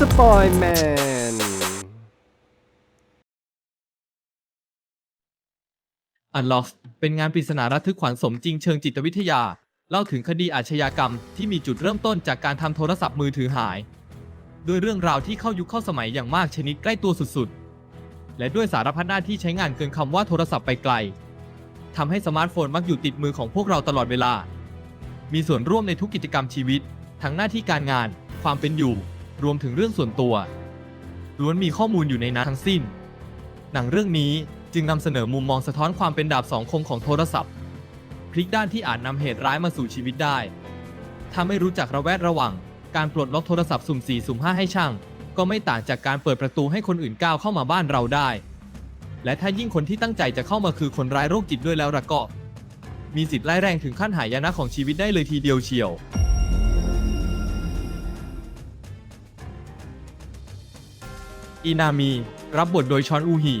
สปอยแมน อันล็อกเป็นงานปริศนาระทึกขวัญสมจริงเชิงจิตวิทยา เล่าถึงคดีอาชญากรรมที่มีจุดเริ่มต้นจากการทำโทรศัพท์มือถือหายด้วยเรื่องราวที่เข้ายุคเข้าสมัยอย่างมากชนิดใกล้ตัวสุดๆ และด้วยสารพัดหน้าที่ใช้งานเกินคำว่าโทรศัพท์ไปไกลทำให้สมาร์ทโฟนมักอยู่ติดมือของพวกเราตลอดเวลา มีส่วนร่วมในทุกกิจกรรมชีวิต ทั้งหน้าที่การงาน ความเป็นอยู่ รวมถึงเรื่องส่วนตัวล้วนมีข้อมูลอยู่ในนั้นทั้งสิ้น หนังเรื่องนี้จึงนำเสนอมุมมองสะท้อนความเป็นดาบสองคมของโทรศัพท์ พลิกด้านที่อาจนำเหตุร้ายมาสู่ชีวิตได้ถ้าไม่รู้จักระแวดระวัง การปลดล็อกโทรศัพท์สุ่ม4สุ่ม5ให้ช่าง ก็ไม่ต่างจากการเปิดประตูให้คนอื่นก้าวเข้ามาบ้านเราได้ และถ้ายิ่งคนที่ตั้งใจจะเข้ามาคือคนร้ายโรคจิตด้วยแล้วละก็ มีสิทธิ์ไล่แรงถึงขั้นหายนะของชีวิตได้เลยทีเดียวเชียว อีนามี รับบทโดยชอนอูฮี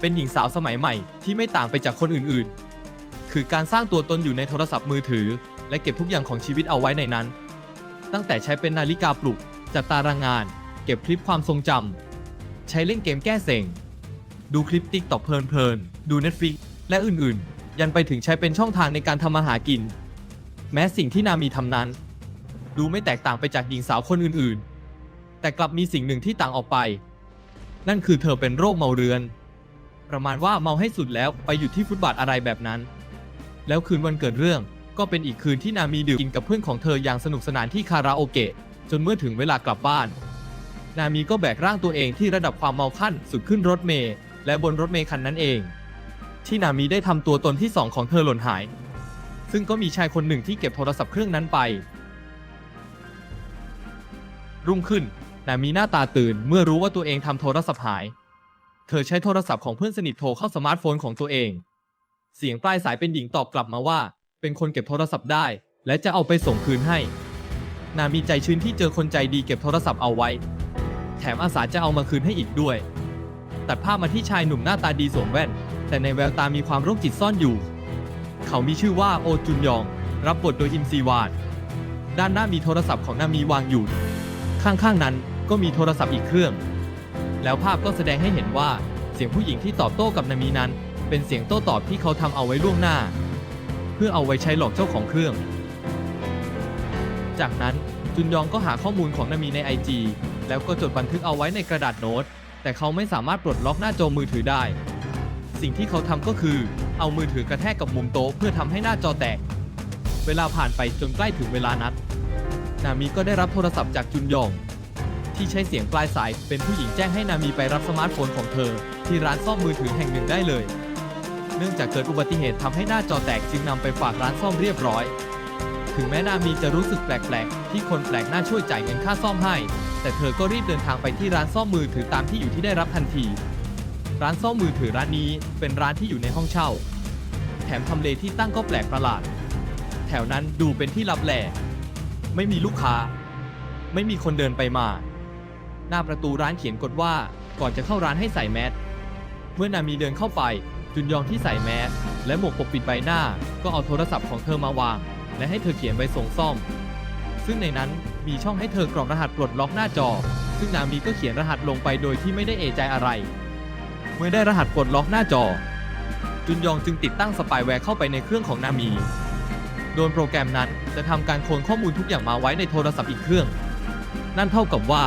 เป็นหญิงสาวสมัยใหม่ที่ไม่ต่างไปจากคนอื่นๆ คือการสร้างตัวตนอยู่ในโทรศัพท์มือถือ และเก็บทุกอย่างของชีวิตเอาไว้ในนั้น ตั้งแต่ใช้เป็นนาฬิกาปลุก จัดตารางงาน เก็บคลิปความทรงจำ ใช้เล่นเกมแก้เซ็ง ดูคลิปติ๊กตอกเพลินๆ ดู Netflix และอื่นๆ ยันไปถึงใช้เป็นช่องทางในการทำมาหากิน แม้สิ่งที่นามีทำนั้น ดูไม่แตกต่างไปจากหญิงสาวคนอื่นๆ แต่กลับมีสิ่งหนึ่งที่ต่างออกไป นั่นคือเธอเป็นโรคเมาเรือน ประมาณว่าเมาให้สุดแล้วไปอยู่ที่ฟุตบาทอะไรแบบนั้น แล้วคืนวันเกิดเรื่องก็เป็นอีกคืนที่นามีดื่มกินกับเพื่อนของเธออย่างสนุกสนานที่คาราโอเกะจนเมื่อถึงเวลากลับบ้าน นามีก็แบกร่างตัวเองที่ระดับความเมาขั้นสุดขึ้นรถเมล์และบนรถเมล์คันนั้นเอง ที่นามีได้ทำตัวตนที่สองของเธอหล่นหาย ซึ่งก็มีชายคนหนึ่งที่เก็บโทรศัพท์เครื่องนั้นไป รุ่งขึ้น นามีหน้าตาตื่นเมื่อรู้ว่าตัวเองทำโทรศัพท์หาย เธอใช้โทรศัพท์ของเพื่อนสนิทโทรเข้าสมาร์ทโฟนของตัวเอง เสียงปลายสายเป็นหญิงตอบกลับมาว่า เป็นคนเก็บโทรศัพท์ได้ และจะเอาไปส่งคืนให้ นามีใจชื้นที่เจอคนใจดีเก็บโทรศัพท์เอาไว้ แถมอาสาจะเอามาคืนให้อีกด้วย ตัดภาพมาที่ชายหนุ่มหน้าตาดีสวมแว่น แต่ในแววตามีความโรคจิตซ่อนอยู่ เขามีชื่อว่าโอจุนยอง รับบทโดยอิมซีวานด้านหน้ามีโทรศัพท์ของนามีวางอยู่ ข้างๆนั้น ก็มีโทรศัพท์อีกเครื่อง แล้วภาพก็แสดงให้เห็นว่าเสียงผู้หญิงที่ตอบโต้กับนามีนั้น เป็นเสียงโต้ตอบที่เขาทำเอาไว้ล่วงหน้า เพื่อเอาไว้ใช้หลอกเจ้าของเครื่อง จากนั้นจุนยองก็หาข้อมูลของนามีใน IG แล้วก็จดบันทึกเอาไว้ในกระดาษโน้ต แต่เขาไม่สามารถปลดล็อกหน้าจอมือถือได้ สิ่งที่เขาทำก็คือ เอามือถือกระแทกกับมุมโต๊ะเพื่อทำให้หน้าจอแตก เวลาผ่านไปจนใกล้ถึงเวลานัด นามีก็ได้รับโทรศัพท์จากจุนยอง ที่ใช้เสียงปลายสาย เป็นผู้หญิงแจ้งให้นามีไปรับสมาร์ทโฟนของเธอ ที่ร้านซ่อมมือถือแห่งหนึ่งได้เลย เนื่องจากเกิดอุบัติเหตุทำให้หน้าจอแตกจึงนำไปฝากร้านซ่อมเรียบร้อย ถึงแม้นามีจะรู้สึกแปลกๆ ที่คนแปลกหน้าช่วยจ่ายเงินค่าซ่อมให้ แต่เธอก็รีบเดินทางไปที่ร้านซ่อมมือถือตามที่อยู่ที่ได้รับทันที ร้านซ่อมมือถือร้านนี้เป็นร้านที่อยู่ในห้องเช่า แถมทำเลที่ตั้งก็แปลกประหลาด แถวนั้นดูเป็นที่ลับแหลไม่มีลูกค้า ไม่มีคนเดินไปมา หน้าประตูร้านเขียนกฎว่าก่อนจะเข้าร้านให้ใส่แมสเมื่อนามีเดินเข้าไป จุนยองที่ใส่แมสและหมวกปกปิดใบหน้า ก็เอาโทรศัพท์ของเธอมาวาง และให้เธอเขียนใบส่งซ่อม ซึ่งในนั้นมีช่องให้เธอกรอกรหัสปลดล็อกหน้าจอ ซึ่งนามีก็เขียนรหัสลงไปโดยที่ไม่ได้เอะใจอะไร เมื่อได้รหัสปลดล็อกหน้าจอ จุนยองจึงติดตั้งสปายแวร์เข้าไปในเครื่องของนามี โดยโปรแกรมนั้นจะทำการโคลนข้อมูลทุกอย่างมาไว้ในโทรศัพท์อีกเครื่อง นั่นเท่ากับว่า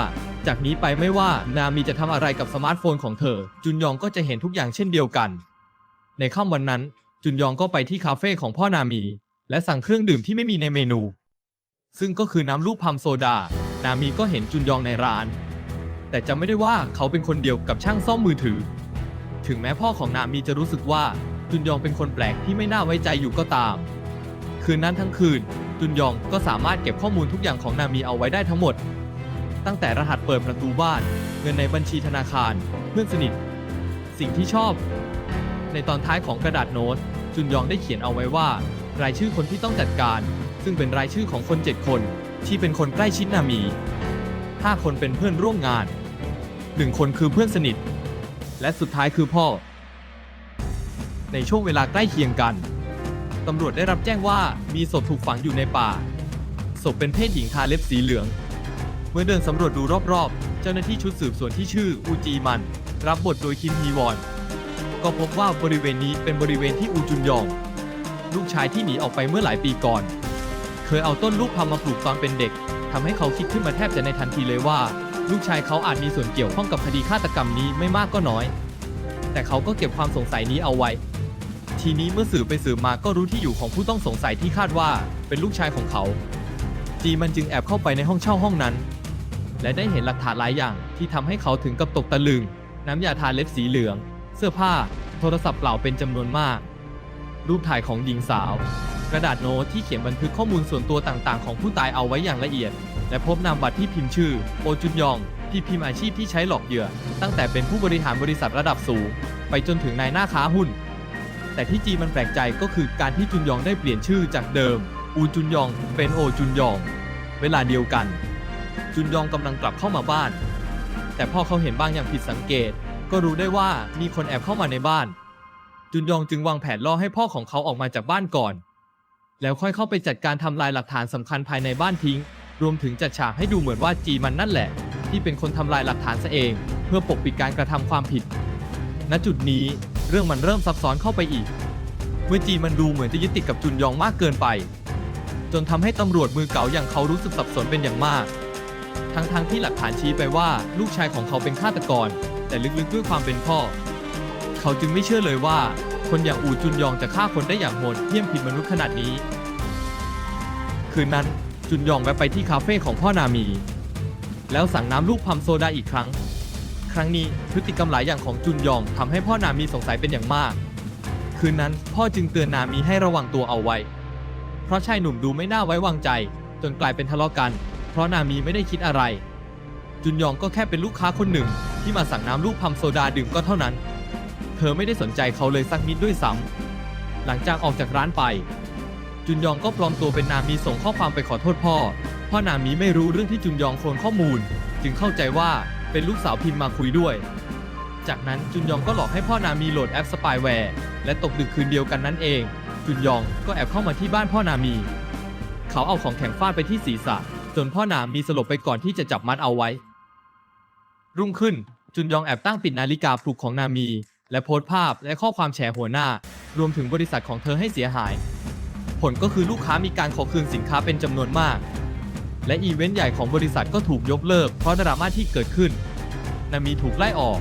จากนี้ไปไม่ว่านามีจะทำอะไรกับสมาร์ทโฟนของเธอ จุนยองก็จะเห็นทุกอย่างเช่นเดียวกัน ในค่ำวันนั้น จุนยองก็ไปที่คาเฟ่ของพ่อนามี และสั่งเครื่องดื่มที่ไม่มีในเมนู ซึ่งก็คือน้ำลูกพัมโซดา นามีก็เห็นจุนยองในร้าน แต่จำไม่ได้ว่าเขาเป็นคนเดียวกับช่างซ่อมมือถือ ถึงแม้พ่อของนามีจะรู้สึกว่าจุนยองเป็นคนแปลกที่ไม่น่าไว้ใจอยู่ก็ตาม คืนนั้นทั้งคืน จุนยองก็สามารถเก็บข้อมูลทุกอย่างของนามีเอาไว้ได้ทั้งหมด ตั้งแต่รหัสเปิดประตูบ้าน เงินในบัญชีธนาคาร เพื่อนสนิท สิ่งที่ชอบ ในตอนท้ายของกระดาษโน้ต จุนยองได้เขียนเอาไว้ว่า รายชื่อคนที่ต้องจัดการ ซึ่งเป็นรายชื่อของคน 7 คน ที่เป็นคนใกล้ชิดนามี 5 คนเป็นเพื่อนร่วมงาน 1 คนคือเพื่อนสนิท และสุดท้ายคือพ่อ ในช่วงเวลาใกล้เคียงกันตำรวจได้รับแจ้งว่ามีศพถูกฝังอยู่ในป่า ศพเป็นเพศหญิงทาเล็บสีเหลือง เมื่อเดินสำรวจดูรอบๆ เจ้าหน้าที่ชุดสืบสวนที่ชื่ออูจีมัน รับบทโดยคิมฮีวอน ก็พบว่าบริเวณนี้เป็นบริเวณที่อูจุนยอง ลูกชายที่หนีออกไปเมื่อหลายปีก่อน เคยเอาต้นลูกพามาปลูกตอนเป็นเด็กทำให้เขาคิดขึ้นมาแทบจะในทันทีเลยว่า ลูกชายเขาอาจมีส่วนเกี่ยวข้องกับคดีฆาตกรรมนี้ไม่มากก็น้อย แต่เขาก็เก็บความสงสัยนี้เอาไว้ ทีนี้เมื่อสืบไปสืบมาก็รู้ที่อยู่ของผู้ต้องสงสัยที่คาดว่าเป็นลูกชายของเขาจีมันจึงแอบเข้าไปในห้องเช่าห้องนั้น และได้เห็นหลักฐานหลายอย่างที่ทำให้เขาถึงกับตกตะลึง น้ำยาทาเล็บสีเหลือง เสื้อผ้า โทรศัพท์เปล่าเป็นจำนวนมาก รูปถ่ายของหญิงสาว กระดาษโน้ตที่เขียนบันทึกข้อมูลส่วนตัวต่างๆ ของผู้ตายเอาไว้อย่างละเอียด และพบนามบัตรที่พิมพ์ชื่อ โอจุนยอง ที่พิมพ์อาชีพที่ใช้หลอกเหยื่อ ตั้งแต่เป็นผู้บริหารบริษัทระดับสูง ไปจนถึงนายหน้าค้าหุ้น แต่ที่จีมันแปลกใจก็คือการที่จุนยองได้เปลี่ยนชื่อจากเดิม อูจุนยองเป็นโอจุนยอง เวลาเดียวกัน จุนยองกำลังกลับเข้ามาบ้าน แต่พ่อเขาเห็นบางอย่างผิดสังเกต ก็รู้ได้ว่ามีคนแอบเข้ามาในบ้าน จุนยองจึงวางแผนล่อให้พ่อของเขาออกมาจากบ้านก่อน แล้วค่อยเข้าไปจัดการทำลายหลักฐานสำคัญภายในบ้านทิ้ง รวมถึงจัดฉากให้ดูเหมือนว่าจีมันนั่นแหละ ที่เป็นคนทำลายหลักฐานซะเอง เพื่อปกปิดการกระทำความผิด ณจุดนี้เรื่องมันเริ่มซับซ้อนเข้าไปอีก เมื่อจีมันดูเหมือนจะยึดติดกับจุนยองมากเกินไป จนทำให้ตำรวจมือเก่าอย่างเขารู้สึกสับสนเป็นอย่างมาก ทั้งๆทที่หลักฐานชี้ไปว่าลูกชายของเขาเป็นฆาตกร แต่ลึกๆด้วยความเป็นพ่อ เขาจึงไม่เชื่อเลยว่า คนอย่างอูจุนยองจะฆ่าคนได้อย่างโหดเหี้ยมผิดมนุษย์ขนาดนี้ คืนนั้นจุนยองแวะไปที่คาเฟ่ของพ่อนามี แล้วสั่งน้ำลูกพัมโซดาอีกครั้ง ครั้งนี้พฤติกรรมหลายอย่างของจุนยองทำให้พ่อนามีสงสัยเป็นอย่างมาก คืนนั้นพ่อจึงเตือนนามีให้ระวังตัวเอาไว้ เพราะชายหนุ่มดูไม่น่าไว้วางใจ จนกลายเป็นทะเลาะกัน เพราะนามีไม่ได้คิดอะไร จุนยองก็แค่เป็นลูกค้าคนหนึ่งที่มาสั่งน้ำลูกพัมโซดาดื่มก็เท่านั้น เธอไม่ได้สนใจเขาเลยสักนิดด้วยซ้ำหลังจากออกจากร้านไป จุนยองก็ปลอมตัวเป็นนามีส่งข้อความไปขอโทษพ่อพ่อนามีไม่รู้เรื่องที่จุนยองโคลนข้อมูล จึงเข้าใจว่าเป็นลูกสาวพิมพ์มาคุยด้วย จากนั้นจุนยองก็หลอกให้พ่อนามีโหลดแอปสปายแวร์และตกดึกคืนเดียวกันนั่นเอง จุนยองก็แอบเข้ามาที่บ้านพ่อนามี เขาเอาของแข็งฟาดไปที่ศีรษะ จนพ่อหนามีสลบไปก่อนที่จะจับมัดเอาไว้ รุ่งขึ้นจุนยองแอบตั้งปิดนาฬิกาปลุกของนามี และโพสต์ภาพและข้อความแฉหัวหน้า รวมถึงบริษัทของเธอให้เสียหาย ผลก็คือลูกค้ามีการขอคืนสินค้าเป็นจำนวนมาก และอีเวนต์ใหญ่ของบริษัทก็ถูกยกเลิกเพราะดราม่าที่เกิดขึ้น นามีถูกไล่ออก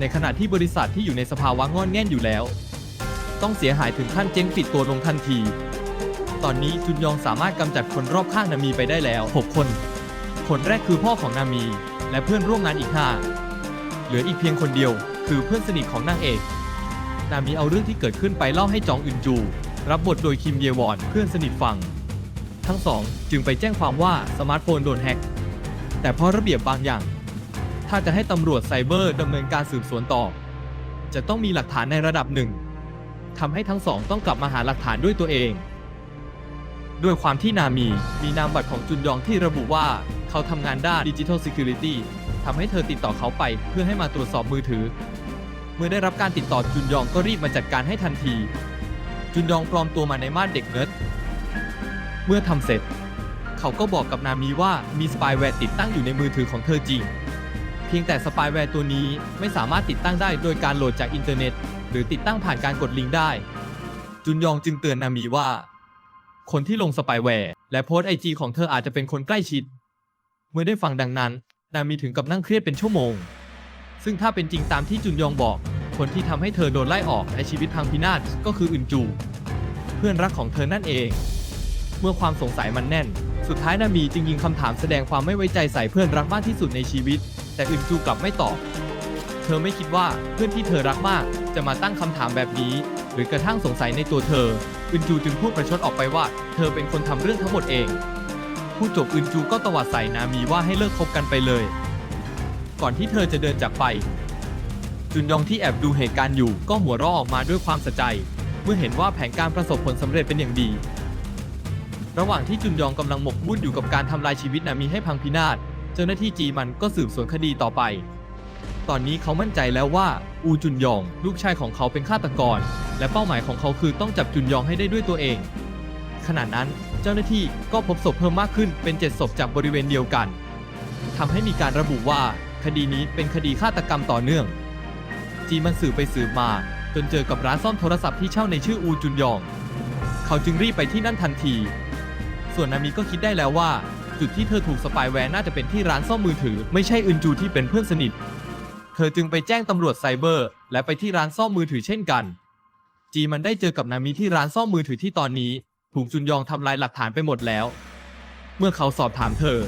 ในขณะที่บริษัทที่อยู่ในสภาวะงอนแง่นอยู่แล้ว ต้องเสียหายถึงขั้นเจ๊งปิดตัวลงทันที ตอนนี้จุนยองสามารถกำจัดคนรอบข้างนามีไปได้แล้ว 6 คน คนแรกคือพ่อของนามี และเพื่อนร่วมงานอีก5เหลืออีกเพียงคนเดียว คือเพื่อนสนิทของนางเอก นามีเอาเรื่องที่เกิดขึ้นไปเล่าให้จองอึนจู รับบทโดยคิมเยวอนเพื่อนสนิทฟัง ทั้งสองจึงไปแจ้งความว่าสมาร์ทโฟนโดนแฮ็ก แต่เพราะระเบียบบางอย่าง ถ้าจะให้ตำรวจไซเบอร์ดำเนินการสืบสวนต่อ จะต้องมีหลักฐานในระดับหนึ่งทำให้ทั้งสองต้องกลับมาหาหลักฐานด้วยตัวเอง ด้วยความที่นามีมีนามบัตรของจุนยองที่ระบุว่าเขาทำงานด้าน Digital Security ทำให้เธอติดต่อเขาไปเพื่อให้มาตรวจสอบมือถือ เมื่อได้รับการติดต่อจุนยองก็รีบมาจัดการให้ทันที จุนยองปลอมตัวมาในม่านเด็กเนิร์ดเมื่อทำเสร็จ เขาก็บอกกับนามีว่ามีสปายแวร์ติดตั้งอยู่ในมือถือของเธอจริง เพียงแต่สปายแวร์ตัวนี้ไม่สามารถติดตั้งได้โดยการโหลดจากอินเทอร์เน็ต หรือติดตั้งผ่านการกดลิงก์ได้ จุนยองจึงเตือนนามีว่า คนที่ลงสปายแวร์และโพสไอจีของเธออาจจะเป็นคนใกล้ชิด เมื่อได้ฟังดังนั้น นามีถึงกับนั่งเครียดเป็นชั่วโมง ซึ่งถ้าเป็นจริงตามที่จุนยองบอก คนที่ทำให้เธอโดนไล่ออกในชีวิตพังพินาศก็คืออึนจู เพื่อนรักของเธอนั่นเอง เมื่อความสงสัยมันแน่น สุดท้ายนามีจึงยิงคำถามแสดงความไม่ไว้ใจใส่เพื่อนรักมากที่สุดในชีวิต แต่อึนจูกลับไม่ตอบ เธอไม่คิดว่าเพื่อนที่เธอรักมาก จะมาตั้งคำถามแบบนี้ หรือกระทั่งสงสัยในตัวเธอ อึนจูจึงพูดประชดออกไปว่า เธอเป็นคนทำเรื่องทั้งหมดเอง ผู้จบอึนจูก็ตวาดใส่นามีว่าให้เลิกคบกันไปเลย ก่อนที่เธอจะเดินจากไป จุนยองที่แอบดูเหตุการณ์อยู่ก็หัวเราะออกมาด้วยความสะใจ เมื่อเห็นว่าแผนการประสบผลสำเร็จเป็นอย่างดี ระหว่างที่จุนยองกำลังหมกมุ่นอยู่กับการทำลายชีวิตนามีให้พังพินาศ เจ้าหน้าที่จีมันก็สืบสวนคดีต่อไป ตอนนี้เขามั่นใจแล้วว่า อูจุนยอง ลูกชายของเขาเป็นฆาตกร และเป้าหมายของเขาคือต้องจับจุนยองให้ได้ด้วยตัวเอง ขณะนั้นเจ้าหน้าที่ก็พบศพเพิ่มมากขึ้นเป็น 7 ศพจากบริเวณเดียวกันทำให้มีการระบุว่า คดีนี้เป็นคดีฆาตกรรมต่อเนื่อง จีมันสืบไปสืบมา จนเจอกับร้านซ่อมโทรศัพท์ที่เช่าในชื่ออูจุนยอง เขาจึงรีบไปที่นั่นทันที ส่วนนามิก็คิดได้แล้วว่าจุดที่เธอถูกสปายแวร์น่าจะเป็นที่ร้านซ่อมมือถือ ไม่ใช่อึนจูที่เป็นเพื่อนสนิท เธอจึงไปแจ้งตำรวจไซเบอร์ และไปที่ร้านซ่อมมือถือเช่นกัน จีมันได้เจอกับนามิที่ร้านซ่อมมือถือที่ตอนนี้ ถูกจุนยองทำลายหลักฐานไปหมดแล้ว เมื่อเขาสอบถามเธอ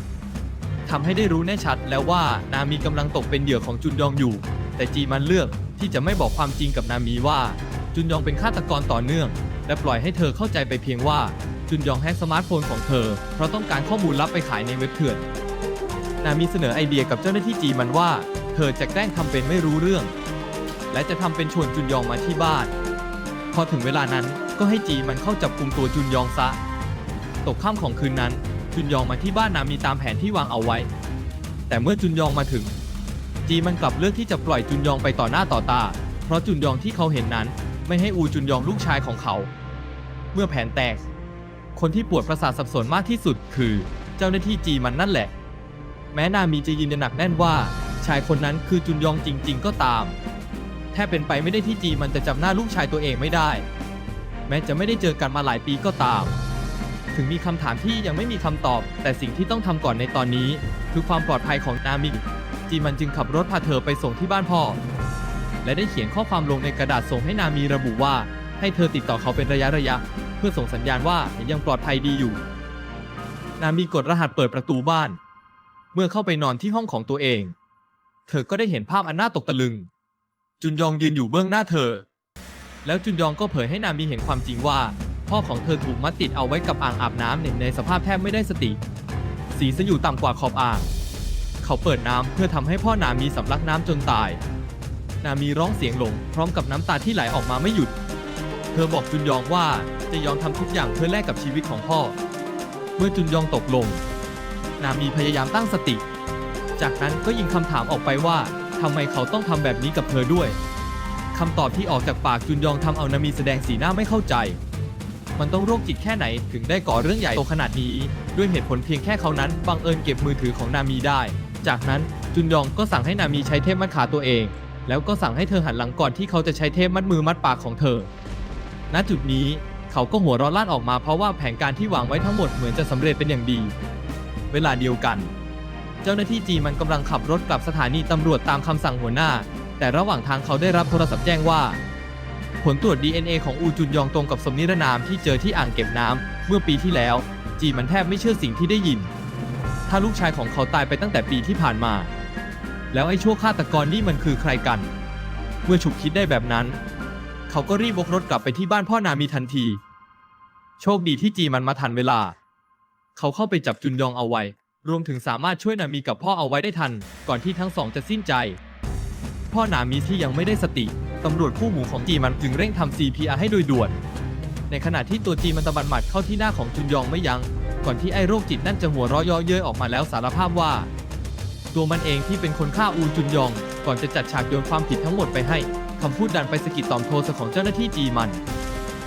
ทำให้ได้รู้แน่ชัดแล้วว่านามีกำลังตกเป็นเหยื่อของจุนยองอยู่ แต่จีมันเลือกที่จะไม่บอกความจริงกับนามีว่า จุนยองเป็นฆาตกรต่อเนื่อง และปล่อยให้เธอเข้าใจไปเพียงว่าจุนยองแฮกสมาร์ทโฟนของเธอ เพราะต้องการข้อมูลลับไปขายในเว็บเถื่อน นามีเสนอไอเดียกับเจ้าหน้าที่จีมันว่า เธอจะแกล้งทำเป็นไม่รู้เรื่อง และจะทำเป็นชวนจุนยองมาที่บ้าน พอถึงเวลานั้นก็ให้จีมันเข้าจับกลุ่มตัวจุนยองซะ ตกค่ำของคืนนั้น จุนยองมาที่บ้านนามีตามแผนที่วางเอาไว้ แต่เมื่อจุนยองมาถึง จีมันกลับเลือกที่จะปล่อยจุนยองไปต่อหน้าต่อตา เพราะจุนยองที่เขาเห็นนั้น ไม่ให้อูจุนยองลูกชายของเขา เมื่อแผนแตก คนที่ปวดประสาทสับสนมากที่สุดคือ เจ้าหน้าที่จีมันนั่นแหละ แม้นามีจะยืนยันหนักแน่นว่า ชายคนนั้นคือจุนยองจริง ๆ ก็ตาม แทบเป็นไปไม่ได้ที่จีมันจะจำหน้าลูกชายตัวเองไม่ได้ แม้จะไม่ได้เจอกันมาหลายปีก็ตาม ถึงมีคำถามที่ยังไม่มีคำตอบ แต่สิ่งที่ต้องทำก่อนในตอนนี้ คือความปลอดภัยของนามิจีมันจึงขับรถพาเธอไปส่งที่บ้านพ่อ และได้เขียนข้อความลงในกระดาษส่งให้นามีระบุว่า ให้เธอติดต่อเขาเป็นระยะระยะ เพื่อส่งสัญญาณว่ายังปลอดภัยดีอยู่ นามีกดรหัสเปิดประตูบ้าน เมื่อเข้าไปนอนที่ห้องของตัวเอง เธอก็ได้เห็นภาพอันน่าตกตะลึง จุนยองยืนอยู่เบื้องหน้าเธอ แล้วจุนยองก็เผยให้นามีเห็นความจริงว่า พ่อของเธอถูกมัดติดเอาไว้กับอ่างอาบน้ำในสภาพแทบไม่ได้สติ สีจะอยู่ต่ำกว่าขอบอ่าง เขาเปิดน้ำเพื่อทำให้พ่อนามีสำลักน้ำจนตาย นามีร้องเสียงหลง พร้อมกับน้ำตาที่ไหลออกมาไม่หยุด เธอบอกจุนยองว่าจะยอมทำทุกอย่างเพื่อแลกกับชีวิตของพ่อ เมื่อจุนยองตกลง นามีพยายามตั้งสติ จากนั้นก็ยิงคำถามออกไปว่าทำไมเขาต้องทำแบบนี้กับเธอด้วยคำตอบที่ออกจากปากจุนยองทำเอานามีแสดงสีหน้าไม่เข้าใจ มันต้องโรคจิตแค่ไหนถึงได้ก่อเรื่องใหญ่โตขนาดนี้ ด้วยเหตุผลเพียงแค่เขานั้นบังเอิญเก็บมือถือของนามีได้ จากนั้นจุนยองก็สั่งให้นามีใช้เทพมัดขาตัวเอง แล้วก็สั่งให้เธอหันหลังก่อนที่เขาจะใช้เทพมัดมือมัดปากของเธอ ณจุดนี้เขาก็หัวเร้อนลั่นออกมาเพราะว่าแผนการที่วางไว้ทั้งหมดเหมือนจะสำเร็จเป็นอย่างดี เวลาเดียวกัน เจ้าหน้าที่จีมันกำลังขับรถกลับสถานีตำรวจตามคำสั่งหัวหน้า แต่ระหว่างทางเขาได้รับโทรศัพท์แจ้งว่า ผลตรวจ DNA ของอูจุนยองตรงกับสมนิรนามที่เจอที่อ่างเก็บน้ำเมื่อปีที่แล้ว จีมันแทบไม่เชื่อสิ่งที่ได้ยิน ถ้าลูกชายของเขาตายไปตั้งแต่ปีที่ผ่านมา แล้วไอ้ชั่วฆาตกรนี่มันคือใครกัน เมื่อฉุกคิดได้แบบนั้น เขาก็รีบวกรถกลับไปที่บ้านพ่อนามีทันที โชคดีที่จีมันมาทันเวลา เขาเข้าไปจับจุนยองเอาไว้ รวมถึงสามารถช่วยนามีกับพ่อเอาไว้ได้ทัน ก่อนที่ทั้งสองจะสิ้นใจ พ่อนามีที่ยังไม่ได้สติตำรวจคู่หูของจีมันจึงเร่งทำ CPR ให้โดยด่วน ในขณะที่ตัวจีมันตะบันหมัดเข้าที่หน้าของจุนยองไม่ยัง้งก่อนที่ไอ้โรคจิตนั่นจะหัวเราะเย่อเย้ยออกมาแล้วสารภาพว่า ตัวมันเองที่เป็นคนฆ่าอูจุนยอง ก่อนจะจัดฉากโยนความผิดทั้งหมดไปให้คำพูดดันไปสะกิดต่อมโทสะของเจ้าหน้าที่จีมัน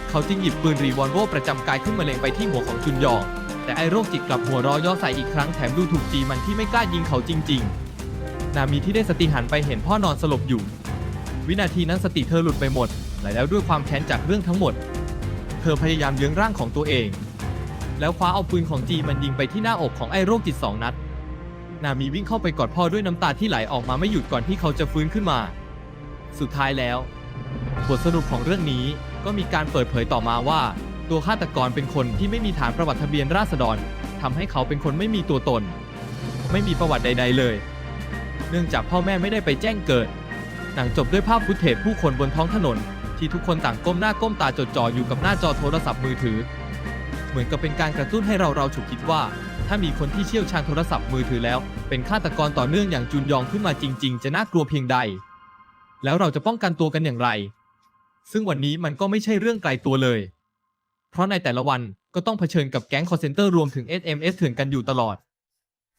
เขาจึงหยิบปืนรีวอลโวประจำกายขึ้นมาเล็งไปที่หัวของจุนยอง แต่ไอโรคจิตกลับหัวเร้อย่อใส่อีกครั้งแถมดูถูกจีมันที่ไม่กล้ายิงเขาจริง ๆ นามีที่ได้สติหันไปเห็นพ่อนอนสลบอยู่ วินาทีนั้นสติเธอหลุดไปหมดและแล้วด้วยความแค้นจากเรื่องทั้งหมด เธอพยายามเยื้องร่างของตัวเอง แล้วคว้าเอาปืนของจีมันยิงไปที่หน้าอกของไอ้โรคจิตสองนัด นามีวิ่งเข้าไปกอดพ่อด้วยน้ำตาที่ไหลออกมาไม่หยุดก่อนที่เขาจะฟื้นขึ้นมา สุดท้ายแล้ว บทสรุปของเรื่องนี้ก็มีการเปิดเผยต่อมาว่า ตัวฆาตกรเป็นคนที่ไม่มีฐานประวัติทะเบียนราษฎรทำให้เขาเป็นคนไม่มีตัวตน ไม่มีประวัติใด ๆเลย เนื่องจากพ่อแม่ไม่ได้ไปแจ้งเกิด หนังจบด้วยภาพฟุตเทจผู้คนบนท้องถนน ที่ทุกคนต่างก้มหน้าก้มตาจดจ่ออยู่กับหน้าจอโทรศัพท์มือถือ เหมือนกับเป็นการกระตุ้นให้เราเราฉุกคิดว่า ถ้ามีคนที่เชี่ยวชาญโทรศัพท์มือถือแล้ว เป็นฆาตกรต่อเนื่องอย่างจุนยองขึ้นมาจริง ๆ จะน่ากลัวเพียงใด แล้วเราจะป้องกันตัวกันอย่างไร ซึ่งวันนี้มันก็ไม่ใช่เรื่องไกลตัวเลย เพราะในแต่ละวันก็ต้องเผชิญกับแก๊งคอร์เซนเตอร์รวมถึง SMS เถื่อนกันอยู่ตลอด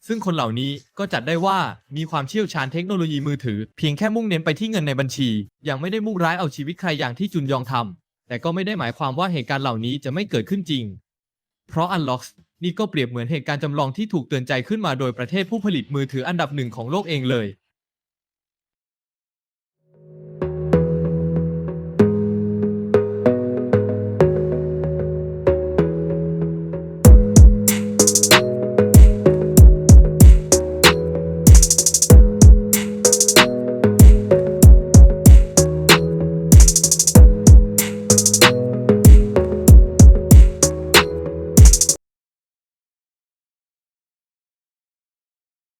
ซึ่งคนเหล่านี้ก็จัดได้ว่ามีความเชี่ยวชาญเทคโนโลยีมือถือ เพียงแค่มุ่งเน้นไปที่เงินในบัญชี ยังไม่ได้มุ่งร้ายเอาชีวิตใครอย่างที่จุนยองทำแต่ก็ไม่ได้หมายความว่าเหตุการณ์เหล่านี้จะไม่เกิดขึ้นจริง เพราะ Unlock นี่ก็เปรียบเหมือนเหตุการณ์จำลองที่ถูกเตือนใจขึ้นมาโดยประเทศผู้ผลิตมือถืออันดับหนึ่งของโลกเองเลย